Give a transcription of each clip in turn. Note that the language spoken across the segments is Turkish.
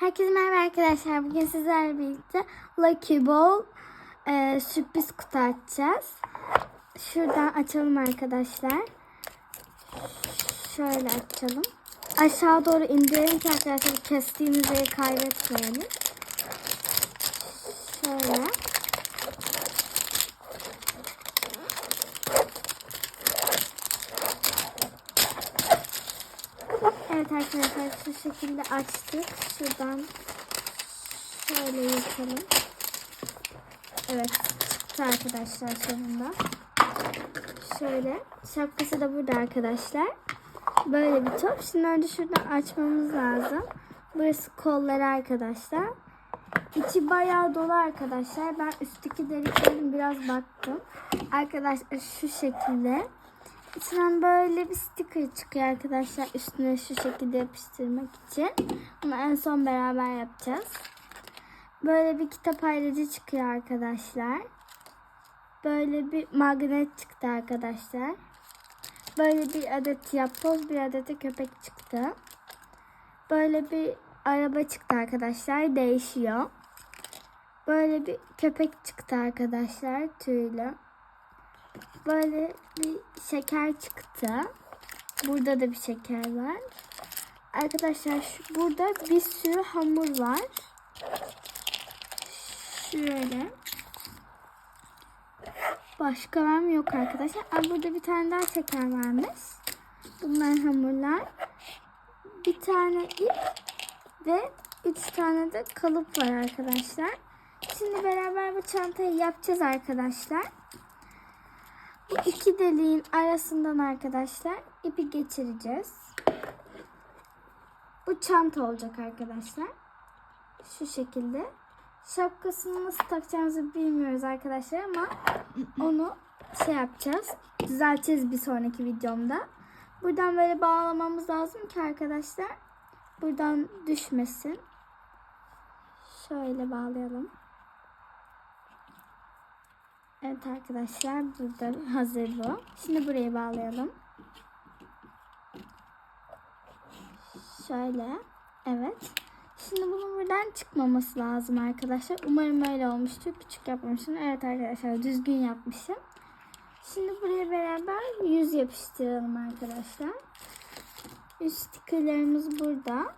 Herkese merhaba arkadaşlar. Bugün sizlerle birlikte Lucky Ball e, sürpriz kutu açacağız. Şuradan açalım arkadaşlar. Şöyle açalım. Aşağı doğru indirelim ki arkadaşlar kestiğimiz yeri kaybetmeyelim. Şöyle. Evet arkadaşlar şu şekilde açtık. Şuradan şöyle yapalım. Evet çıktı arkadaşlar sonunda. Şöyle şapkası da burada arkadaşlar. Böyle bir top. Şimdi önce şuradan açmamız lazım. Burası kolları arkadaşlar. İçi bayağı dolu arkadaşlar. Ben üstteki deliklerin biraz baktım. Arkadaşlar şu şekilde. İçinden böyle bir sticker çıkıyor arkadaşlar. Üstüne şu şekilde yapıştırmak için. Bunu en son beraber yapacağız. Böyle bir kitap ayrıcı çıkıyor arkadaşlar. Böyle bir magnet çıktı arkadaşlar. Böyle bir adet yapboz, bir adet de köpek çıktı. Böyle bir araba çıktı arkadaşlar. Değişiyor. Böyle bir köpek çıktı arkadaşlar tüylü. Böyle bir şeker çıktı. Burada da bir şeker var. Arkadaşlar şu, burada bir sürü hamur var. Şöyle. Başka var mı? Yok arkadaşlar. Aa, burada bir tane daha şeker varmış. Bunlar hamurlar. Bir tane ip ve üç tane de kalıp var arkadaşlar. Şimdi beraber bu çantayı yapacağız arkadaşlar. Bu iki deliğin arasından arkadaşlar ipi geçireceğiz. Bu çanta olacak arkadaşlar. Şu şekilde. Şapkasını nasıl takacağımızı bilmiyoruz arkadaşlar ama onu şey yapacağız. Düzelteceğiz bir sonraki videomda. Buradan böyle bağlamamız lazım ki arkadaşlar buradan düşmesin. Şöyle bağlayalım. Evet arkadaşlar burada hazır bu. Şimdi buraya bağlayalım. Şöyle. Evet. Şimdi bunun buradan çıkmaması lazım arkadaşlar. Umarım öyle olmuştur. Küçük yapmışım. Evet arkadaşlar düzgün yapmışım. Şimdi buraya beraber yüz yapıştıralım arkadaşlar. Yüz stikerlerimiz burada.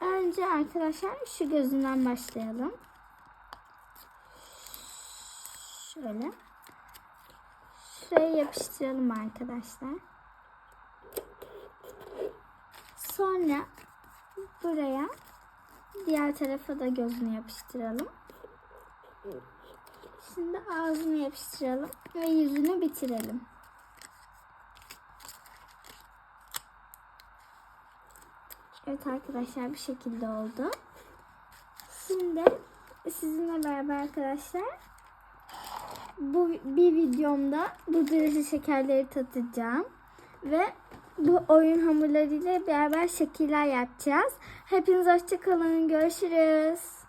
Önce arkadaşlar şu gözünden başlayalım. Şöyle. Şuraya yapıştıralım arkadaşlar. Sonra buraya diğer tarafa da gözünü yapıştıralım. Şimdi ağzını yapıştıralım ve yüzünü bitirelim. Evet arkadaşlar bu şekilde oldu. Şimdi sizinle beraber arkadaşlar bu bir videomda bu derece şekerleri tatacağım ve bu oyun hamurlarıyla beraber şekiller yapacağız. Hepiniz hoşçakalın. Görüşürüz.